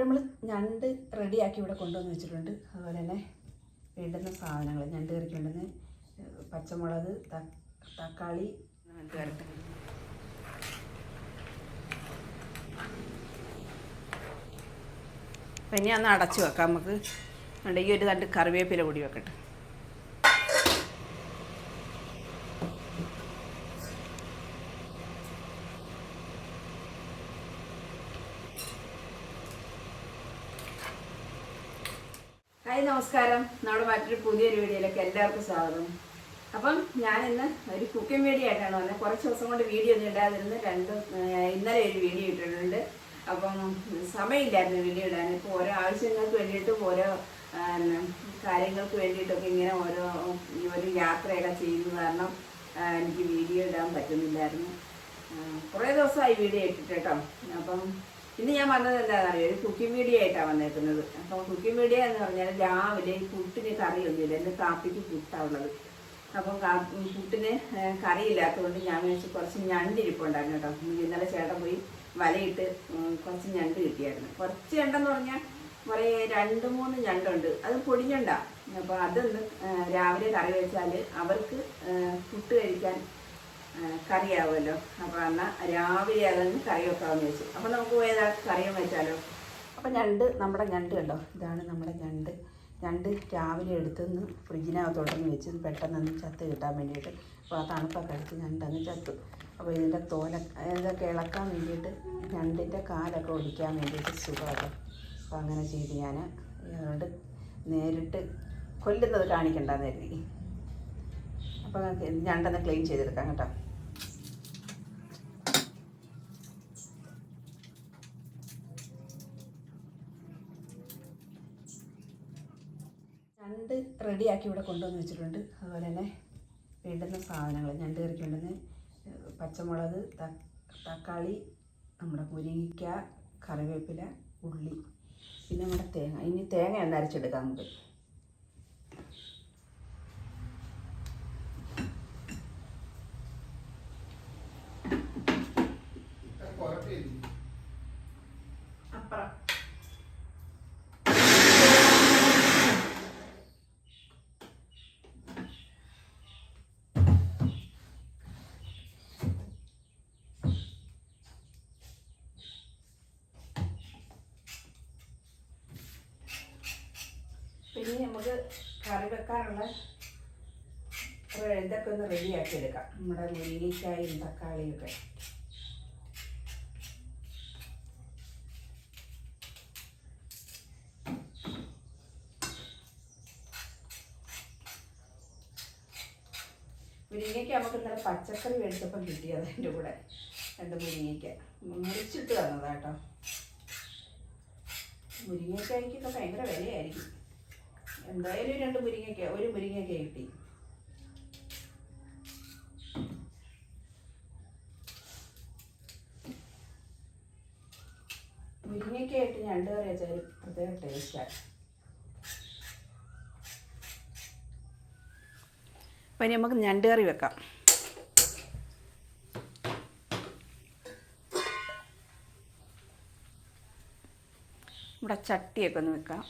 നമ്മൾ ഞണ്ട് റെഡിയാക്കി ഇവിടെ കൊണ്ടുവന്ന് വെച്ചിട്ടുണ്ട്. അതുപോലെ തന്നെ വേണ്ടുന്ന സാധനങ്ങൾ ഞണ്ട് കറിക്ക് വേണ്ടുന്ന പച്ചമുളക് തക്കാളി ഞണ്ട് കറിക്ക് അപ്പം ഇനി അന്ന് അടച്ചു വെക്കാം നമുക്ക്. ഈ ഒരു തണ്ട് കറിവേപ്പില കൂടി വെക്കട്ടെ. ഹായ് നമസ്കാരം. നമ്മുടെ മറ്റൊരു പുതിയൊരു വീഡിയോയിലേക്ക് എല്ലാവർക്കും സ്വാഗതം. അപ്പം ഞാൻ ഇന്ന് ഒരു കുക്കിംഗ് വീഡിയോ ആയിട്ടാണ് വന്നത്. കുറച്ച് ദിവസം കൊണ്ട് വീഡിയോ ഒന്നും ഇടാതിരുന്ന് രണ്ട് ഇന്നലെ ഒരു വീഡിയോ ഇട്ടിട്ടുണ്ട്. അപ്പം സമയമില്ലായിരുന്നു വീഡിയോ ഇടാൻ. ഇപ്പോൾ ഓരോ ആവശ്യങ്ങൾക്ക് വേണ്ടിയിട്ടും ഓരോ കാര്യങ്ങൾക്ക് വേണ്ടിയിട്ടൊക്കെ ഇങ്ങനെ ഓരോ ഒരു യാത്രയൊക്കെ ചെയ്യുന്നത് കാരണം എനിക്ക് വീഡിയോ ഇടാൻ പറ്റുന്നില്ലായിരുന്നു. കുറേ ദിവസമായി വീഡിയോ ഇട്ടിട്ട് കേട്ടോ. അപ്പം ഇന്ന് ഞാൻ വന്നത് എന്താണെന്ന് അറിയോ ഒരു കുക്കിംഗ് മീഡിയ ആയിട്ടാണ് വന്നേക്കുന്നത്. അപ്പം കുക്കിംഗ് മീഡിയ എന്ന് പറഞ്ഞാൽ രാവിലെ ഈ പുട്ടിന് കറിയൊന്നുമില്ല എന്റെ കാപ്പിക്ക് പുട്ടാവുള്ളത് അപ്പം പുട്ടിന് കറിയില്ലാത്തതുകൊണ്ട് ഞാൻ വിളിച്ച് കുറച്ച് ഞണ്ടിരിപ്പുണ്ടായിരുന്നു കേട്ടോ. ഇന്നലെ ചേട്ടൻ പോയി വലയിട്ട് കുറച്ച് ഞണ്ട് കിട്ടിയായിരുന്നു. കുറച്ച് ഞണ്ടെന്ന് പറഞ്ഞാൽ കുറേ രണ്ട് മൂന്ന് ഞണ്ടുണ്ട്. അത് പൊടിഞ്ഞണ്ട. അപ്പോൾ അതൊന്ന് രാവിലെ കറി വെച്ചാൽ അവർക്ക് പുട്ട് കഴിക്കാൻ കറിയാവുമല്ലോ. അപ്പോൾ എന്നാൽ രാവിലെ അതൊന്ന് കറി വെക്കാമെന്ന് വെച്ചു. അപ്പോൾ നമുക്ക് ഏതാ കറിയും വെച്ചാലോ? അപ്പോൾ ഞണ്ട് നമ്മുടെ ഞണ്ട് കണ്ടോ? ഇതാണ് നമ്മുടെ ഞണ്ട്. ഞണ്ട് രാവിലെ എടുത്തൊന്ന് ഫ്രിഡ്ജിനകത്തോട്ടൊന്ന് വെച്ച് പെട്ടെന്ന് ഒന്ന് ചത്ത് കിട്ടാൻ വേണ്ടിയിട്ട് അപ്പോൾ ആ തണുപ്പൊക്കെ അടിച്ച് ഞണ്ടങ്ങ് ചത്തു. അപ്പോൾ ഇതിന്റെ തോല ഇതൊക്കെ ഇളക്കാൻ വേണ്ടിയിട്ട് ഞണ്ടിന്റെ കാലൊക്കെ ഒടിക്കാൻ വേണ്ടിയിട്ട് സുഖമല്ലോ അപ്പോൾ അങ്ങനെ ചെയ്ത് ഞാൻ അതുകൊണ്ട് നേരിട്ട് കൊല്ലുന്നത് കാണിക്കണ്ടെന്ന് കരുതി. അപ്പോൾ ഞണ്ടൊന്ന് ക്ലീൻ ചെയ്തെടുക്കാം കേട്ടോ. ഞണ്ട് റെഡിയാക്കി ഇവിടെ കൊണ്ടുവന്ന് വെച്ചിട്ടുണ്ട്. അതുപോലെ തന്നെ വേണ്ടുന്ന സാധനങ്ങൾ ഞണ്ട് കറിക്ക് വേണ്ടുന്ന പച്ചമുളക് തക്കാളി നമ്മുടെ മുരിങ്ങിക്ക കറിവേപ്പില ഉള്ളി പിന്നെ നമ്മുടെ തേങ്ങ. ഇനി തേങ്ങ ഒന്ന് അരച്ചെടുക്കാം നമുക്ക് അപ്പുറം പിന്നെ നമുക്ക് കറി വെക്കാനുള്ള ഇതൊക്കെ ഒന്ന് റെഡിയാക്കി എടുക്കാം നമ്മുടെ മുല്ലിക്കായും തക്കാളിയും ഒക്കെ മുരിങ്ങയ്ക്ക നമുക്ക് ഇന്നലെ പച്ചക്കറി മേടിച്ചപ്പം കിട്ടിയത് എന്റെ കൂടെ. രണ്ട് മുരിങ്ങയ്ക്ക്. മുറിച്ചിട്ട് തന്നതാട്ടോ. മുരിങ്ങയ്ക്കായ്ക്കൊക്കെ ഭയങ്കര വിലയായിരിക്കും. എന്തായാലും രണ്ട് മുരിങ്ങയ്ക്ക ഒരു മുരിങ്ങയ്ക്ക കിട്ടി. മുരിങ്ങയ്ക്ക ആയിട്ട് ഞണ്ട് കറി വെച്ചാൽ പ്രത്യേക ടേസ്റ്റാണ് അപ്പം ഇനി നമുക്ക് ഞണ്ട് കറി വെക്കാം. ഇവിടെ ചട്ടിയൊക്കെ ഒന്ന് വെക്കാം.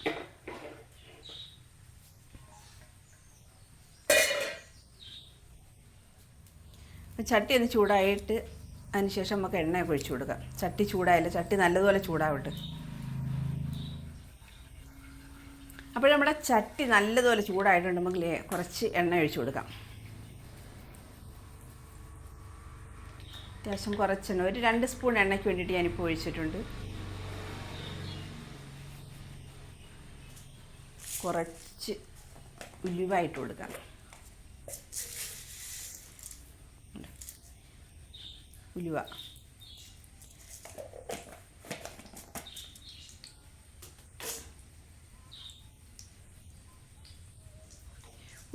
ചട്ടി ഒന്ന് ചൂടായിട്ട് അതിന് ശേഷം നമുക്ക് എണ്ണയൊക്കെ ഒഴിച്ചു കൊടുക്കാം. ചട്ടി ചൂടായാലും ചട്ടി നല്ലതുപോലെ ചൂടാവട്ടെ. അപ്പോൾ നമ്മുടെ ചട്ടി നല്ലതുപോലെ ചൂടായിട്ടുണ്ട്. നമുക്ക് കുറച്ച് എണ്ണ ഒഴിച്ചു കൊടുക്കാം. അത്യാവശ്യം കുറച്ചെണ്ണ ഒരു രണ്ട് സ്പൂൺ എണ്ണയ്ക്ക് വേണ്ടിയിട്ട് ഞാനിപ്പോൾ ഒഴിച്ചിട്ടുണ്ട്. കുറച്ച് ഉലുവായിട്ട് കൊടുക്കാം. ഉലുവ.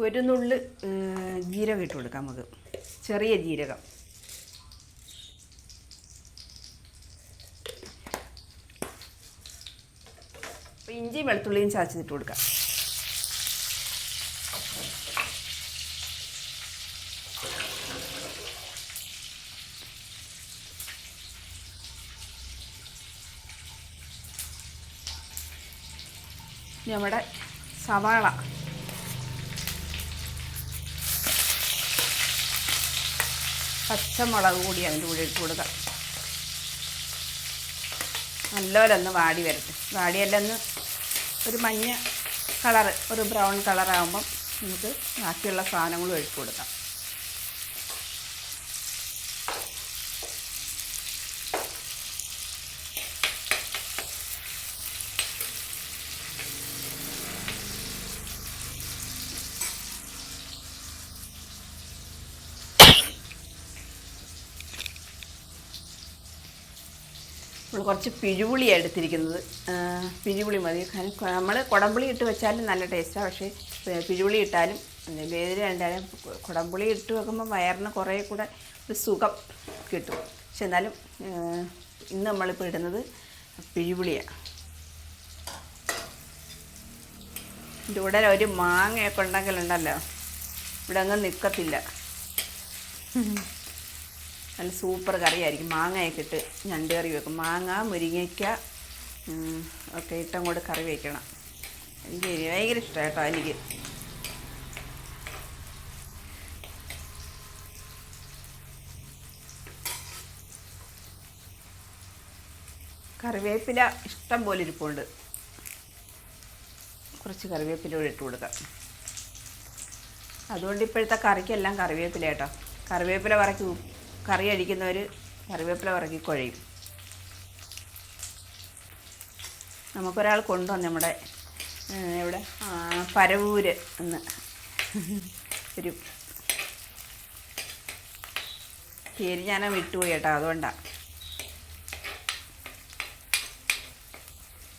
ഒരു നുള്ള് ജീരകം ഇട്ട് കൊടുക്കാം നമുക്ക്. ചെറിയ ജീരകം. ഇഞ്ചിയും വെളുത്തുള്ളിയും ചാച്ചിട്ട് കൊടുക്കാം. നമ്മുടെ സവാള. പച്ചമുളക് കൂടി അതിന്റെ കൂടെ ഇട്ട് കൊടുക്കാം. നല്ലപോലെ ഒന്ന് വാടി വരട്ടെ. വാടിയെല്ലാം ഒന്ന് ഒരു മഞ്ഞ കളറ് ഒരു ബ്രൗൺ കളറാകുമ്പം നമുക്ക് ബാക്കിയുള്ള സാധനങ്ങളും ഒഴിച്ചു കൊടുക്കാം. നമ്മൾ കുറച്ച് പിഴുപുളിയാണ് എടുത്തിരിക്കുന്നത്. പിഴുപുളി മതി. നമ്മൾ കുടംപുളി ഇട്ട് വെച്ചാലും നല്ല ടേസ്റ്റാണ് പക്ഷേ പിഴുപുളി ഇട്ടാലും വേദന ഉണ്ടായാലും കുടംപുളി ഇട്ട് വെക്കുമ്പോൾ വയറിന് കുറേ കൂടെ ഒരു സുഖം കിട്ടും. പക്ഷെ എന്നാലും ഇന്ന് നമ്മളിപ്പോൾ ഇടുന്നത് പിഴുപുളിയാണ് ഇതിന്റെ കൂടെ ഒരു മാങ്ങയൊക്കെ ഉണ്ടെങ്കിലുണ്ടല്ലോ. ഇവിടെ അങ്ങ് നിൽക്കത്തില്ല നല്ല സൂപ്പർ കറിയായിരിക്കും. മാങ്ങയൊക്കെ ഇട്ട് ഞണ്ട് കറി വെക്കും. മാങ്ങ മുരിങ്ങയ്ക്ക ഒക്കെ ഇട്ടങ്ങോട്ട് കറി വയ്ക്കണം എനിക്ക് ഭയങ്കര ഇഷ്ടമാണ് കേട്ടോ എനിക്ക്. കറിവേപ്പില ഇഷ്ടം പോലെ ഇരിപ്പുണ്ട്. കുറച്ച് കറിവേപ്പില കൂടി ഇട്ട് കൊടുക്കാം. അതുകൊണ്ട് ഇപ്പോഴത്തെ കറിക്കെല്ലാം കറിവേപ്പില കേട്ടോ. കറിവേപ്പില പറക്കി കറി അടിക്കുന്നവർ കറിവേപ്പില പറക്കി കുഴയും. നമുക്കൊരാൾ കൊണ്ടുവന്ന് നമ്മുടെ ഇവിടെ പരവൂര് എന്ന് ഒരു പേര് ഞാൻ വിട്ടുപോയി കേട്ടോ അതുകൊണ്ടാണ്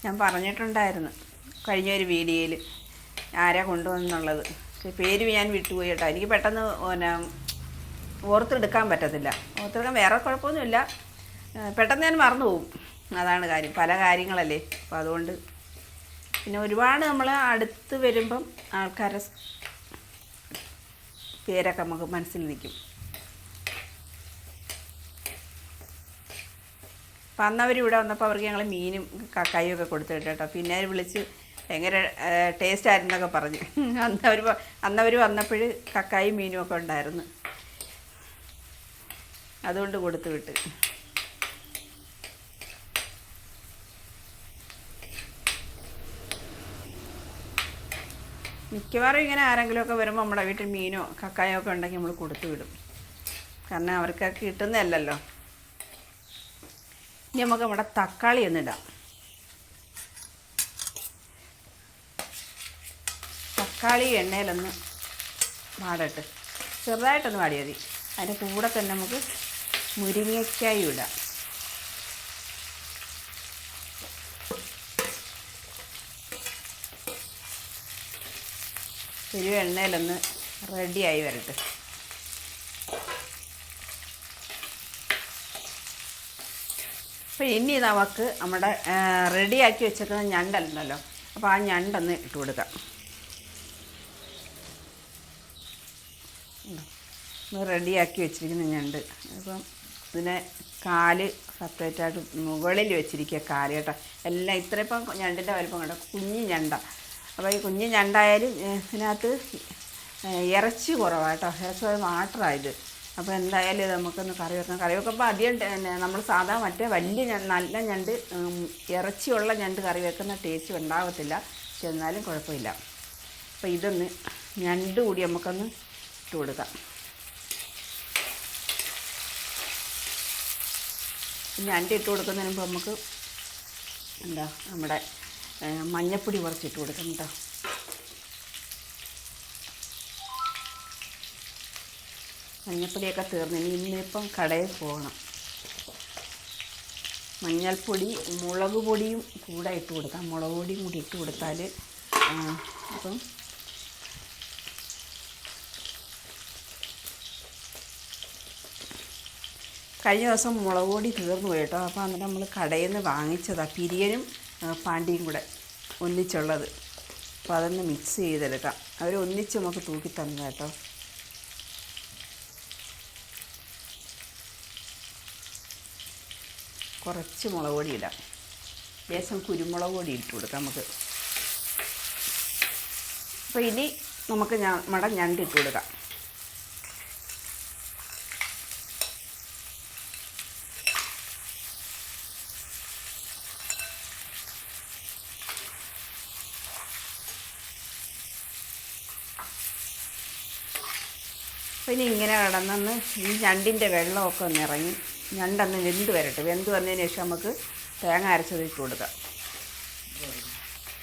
ഞാൻ പറഞ്ഞിട്ടുണ്ടായിരുന്നു കഴിഞ്ഞ ഒരു വീഡിയോയിൽ ആരാ കൊണ്ടുവന്നുള്ളത്. പേര് ഞാൻ വിട്ടുപോയി കേട്ടോ. എനിക്ക് പെട്ടെന്ന് പിന്നെ ഓർത്തെടുക്കാൻ പറ്റത്തില്ല. ഓർത്തെടുക്കാൻ വേറെ കുഴപ്പമൊന്നുമില്ല. പെട്ടെന്ന് ഞാൻ മറന്നു പോകും അതാണ് കാര്യം. പല കാര്യങ്ങളല്ലേ. അപ്പോൾ അതുകൊണ്ട് പിന്നെ ഒരുപാട് നമ്മൾ അടുത്ത് വരുമ്പം ആൾക്കാരെ പേരൊക്കെ നമുക്ക് മനസ്സിൽ നിൽക്കും. അപ്പം അന്നവർ ഇവിടെ വന്നപ്പോൾ അവർക്ക് ഞങ്ങൾ മീനും കക്കായും ഒക്കെ കൊടുത്തു കേട്ടോ പിന്നെ അവർ വിളിച്ച് ഭയങ്കര ടേസ്റ്റ് ആയിരുന്നൊക്കെ പറഞ്ഞു. അന്നവർ അന്നവർ വന്നപ്പോൾ കക്കായും മീനും ഒക്കെ ഉണ്ടായിരുന്നു. അതുകൊണ്ട് കൊടുത്തു വിട്ട്. മിക്കവാറും ഇങ്ങനെ ആരെങ്കിലുമൊക്കെ വരുമ്പോൾ നമ്മുടെ വീട്ടിൽ മീനോ കക്കായോ ഒക്കെ ഉണ്ടെങ്കിൽ നമ്മൾ കൊടുത്തു വിടും. കാരണം അവർക്കൊക്കെ കിട്ടുന്നതല്ലല്ലോ. ഇനി നമുക്ക് നമ്മുടെ തക്കാളി ഒന്നിടാം തക്കാളി എണ്ണയിലൊന്ന് വാടട്ട്. ചെറുതായിട്ടൊന്ന് വാടിയാൽ മതി. അതിന്റെ കൂടെ തന്നെ നമുക്ക് മുരിങ്ങയ്ക്കായും ഇടാം. ഒരു എണ്ണയിലൊന്ന് റെഡിയായി വരട്ടെ. അപ്പോൾ ഇനി നമുക്ക് നമ്മുടെ റെഡിയാക്കി വെച്ചിരിക്കുന്ന ഞണ്ടല്ലോ അപ്പോൾ ആ ഞണ്ടൊന്ന് ഇട്ട് കൊടുക്കാം. റെഡിയാക്കി വെച്ചിരിക്കുന്ന ഞണ്ട്. അപ്പം ഇതിനെ കാൽ സെപ്പറേറ്റ് ആയിട്ട് മുകളിൽ വെച്ചിരിക്കുക കാൽ കേട്ടോ. എല്ലാം ഇത്ര ഇപ്പം ഞണ്ടിന്റെ വലിപ്പം കേട്ടോ കുഞ്ഞ് ഞണ്ട. അപ്പോൾ ഈ കുഞ്ഞ് ഞണ്ടായാലും ഇതിനകത്ത് ഇറച്ചി കുറവാണ് ഇറച്ചി മാത്രമായത് അപ്പോൾ എന്തായാലും ഇത് നമുക്കൊന്ന് കറി വെക്കണം. കറി വെക്കുമ്പോൾ അധികം നമ്മൾ സാധാ മറ്റേ വലിയ നല്ല ഞണ്ട് ഇറച്ചിയുള്ള ഞണ്ട് കറി വെക്കുന്ന ടേസ്റ്റ് ഉണ്ടാകത്തില്ല പക്ഷെ എന്നാലും കുഴപ്പമില്ല. അപ്പോൾ ഇതൊന്ന് ഞണ്ട് കൂടി നമുക്കൊന്ന് ഇട്ട് കൊടുക്കാം. ഞണ്ട് ഇട്ട് കൊടുക്കുന്നതിന് മുമ്പ് നമുക്ക് എന്താ നമ്മുടെ മഞ്ഞപ്പൊടി കുറച്ചിട്ട് കൊടുക്കണം കേട്ടോ. മഞ്ഞപ്പൊടിയൊക്കെ തീർന്നു ഇനി ഇന്നിപ്പം കടയിൽ പോകണം. മഞ്ഞൾപ്പൊടി മുളക് പൊടിയും കൂടെ ഇട്ട് കൊടുക്കാം. മുളക് പൊടിയും കൂടി ഇട്ട് കൊടുത്താൽ അപ്പം കഴിഞ്ഞ ദിവസം മുളക് പൊടി തീർന്നു പോയി കേട്ടോ. അപ്പോൾ അന്നേരം നമ്മൾ കടയിൽ നിന്ന് വാങ്ങിച്ചതാണ് പിരിയനും പാണ്ടിയും കൂടെ ഒന്നിച്ചുള്ളത്. അപ്പോൾ അതൊന്ന് മിക്സ് ചെയ്തെടുക്കാം. അവർ ഒന്നിച്ച് നമുക്ക് തൂക്കി തന്നു കേട്ടോ. കുറച്ച് മുളക് പൊടി ഇടാം. ലേശം കുരുമുളക് പൊടി ഇട്ട് കൊടുക്കാം നമുക്ക്. അപ്പോൾ ഇനി നമുക്ക് ഞാൻ മട ഞണ്ടിട്ട് കൊടുക്കാം അപ്പോൾ ഇനി ഇങ്ങനെ കിടന്നെന്ന് ഈ ഞണ്ടിന്റെ വെള്ളമൊക്കെ ഒന്ന് ഇറങ്ങി ഞണ്ടൊന്ന് വെന്ത് വരട്ടെ. വെന്ത് വന്നതിന് ശേഷം നമുക്ക് തേങ്ങ അരച്ചത് ഇട്ട് കൊടുക്കാം.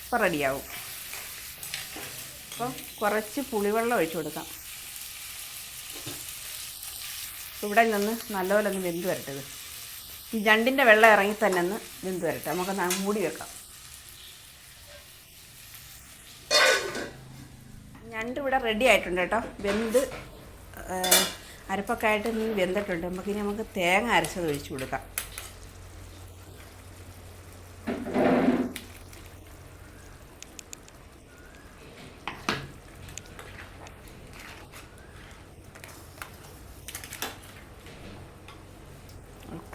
അപ്പോൾ റെഡിയാവും. അപ്പോൾ കുറച്ച് പുളിവെള്ളം ഒഴിച്ചു കൊടുക്കാം. ഇവിടെ നിന്ന് നല്ലപോലെ ഒന്ന് വെന്ത് വരട്ടെ ഈ ഞണ്ടിന്റെ വെള്ളം ഇറങ്ങി തന്നെ ഒന്ന് വെന്ത് വരട്ടെ. നമുക്ക് മൂടി വെക്കാം. ഞണ്ട് ഇവിടെ റെഡി ആയിട്ടുണ്ട് കേട്ടോ. വെന്ത് അരപ്പൊക്കെ ആയിട്ട് നീ വെന്തിട്ടുണ്ട്. നമുക്ക് ഇനി നമുക്ക് തേങ്ങ അരച്ചത് ഒഴിച്ചു കൊടുക്കാം.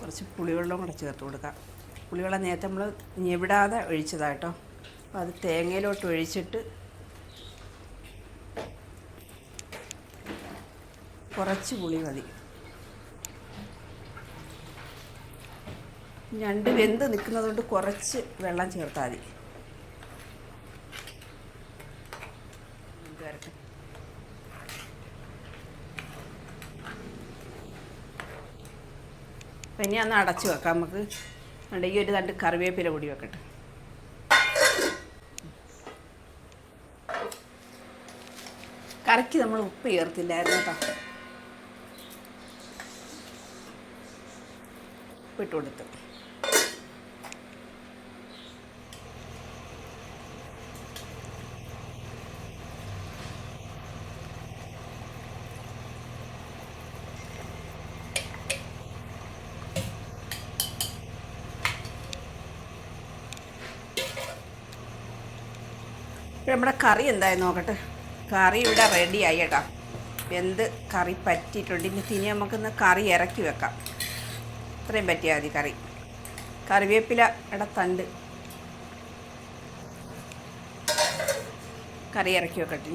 കുറച്ച് പുളിവെള്ളം കൂടെ ചേർത്ത് കൊടുക്കാം. പുളിവെള്ളം നേരത്തെ നമ്മൾ ഞെവിടാതെ ഒഴിച്ചതാട്ടോ അപ്പോൾ അത് തേങ്ങയിലോട്ട് ഒഴിച്ചിട്ട് കുറച്ച് പുളി മതി. ഞണ്ട് വെന്ത് നിൽക്കുന്നത് കൊണ്ട് കുറച്ച് വെള്ളം ചേർത്താൽ മതി. അപ്പം ഇനി അന്ന് അടച്ച് വെക്കാം. നമുക്ക് ഈ ഒരു തണ്ട് കറിവേപ്പില കൂടി വെക്കട്ടെ. കറിക്ക് നമ്മൾ ഉപ്പ് ചേർത്തില്ലായിരുന്നു കേട്ടോ. ഉപ്പിട്ട് കൊടുത്തു ഇപ്പം നമ്മുടെ കറി എന്തായി നോക്കട്ടെ? കറി ഇവിടെ റെഡിയായി കേട്ടോ. എന്ത് കറി പറ്റിയിട്ടുണ്ട്? ഇനി തിനി നമുക്കിന്ന് കറി ഇറക്കി വെക്കാം. ഇത്രയും പറ്റിയാൽ മതി കറി. കറിവേപ്പില ഇട തണ്ട്. കറി ഇറക്കി വെക്കട്ടെ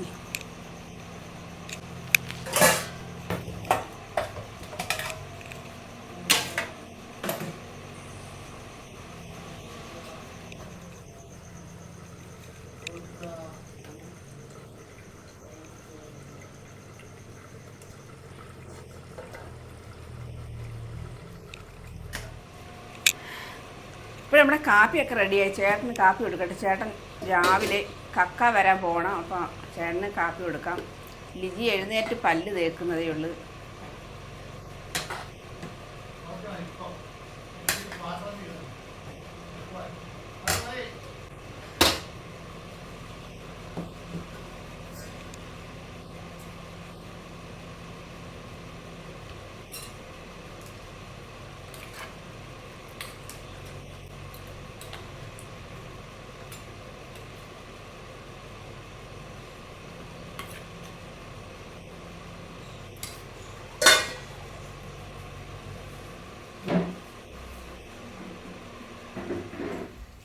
നമ്മുടെ കാപ്പിയൊക്കെ റെഡിയായി ചേട്ടന് കാപ്പി കൊടുക്കട്ടെ. ചേട്ടൻ രാവിലെ കക്ക വരാൻ പോകണം അപ്പോൾ ചേട്ടന് കാപ്പി കൊടുക്കാം. ലിജി എഴുന്നേറ്റ് പല്ല് തേക്കുന്നതേ ഉള്ളൂ.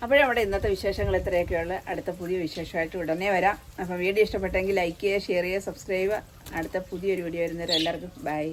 അപ്പോഴേ നമ്മുടെ ഇന്നത്തെ വിശേഷങ്ങൾ ഇത്രയൊക്കെയുള്ള. അടുത്ത പുതിയ വിശേഷമായിട്ട് ഉടനെ വരാം. അപ്പം വീഡിയോ ഇഷ്ടപ്പെട്ടെങ്കിൽ ലൈക്ക് ചെയ്യുക ഷെയർ ചെയ്യുക സബ്സ്ക്രൈബ് അടുത്ത പുതിയൊരു വീഡിയോ വരുന്നവരെ എല്ലാവർക്കും ബൈ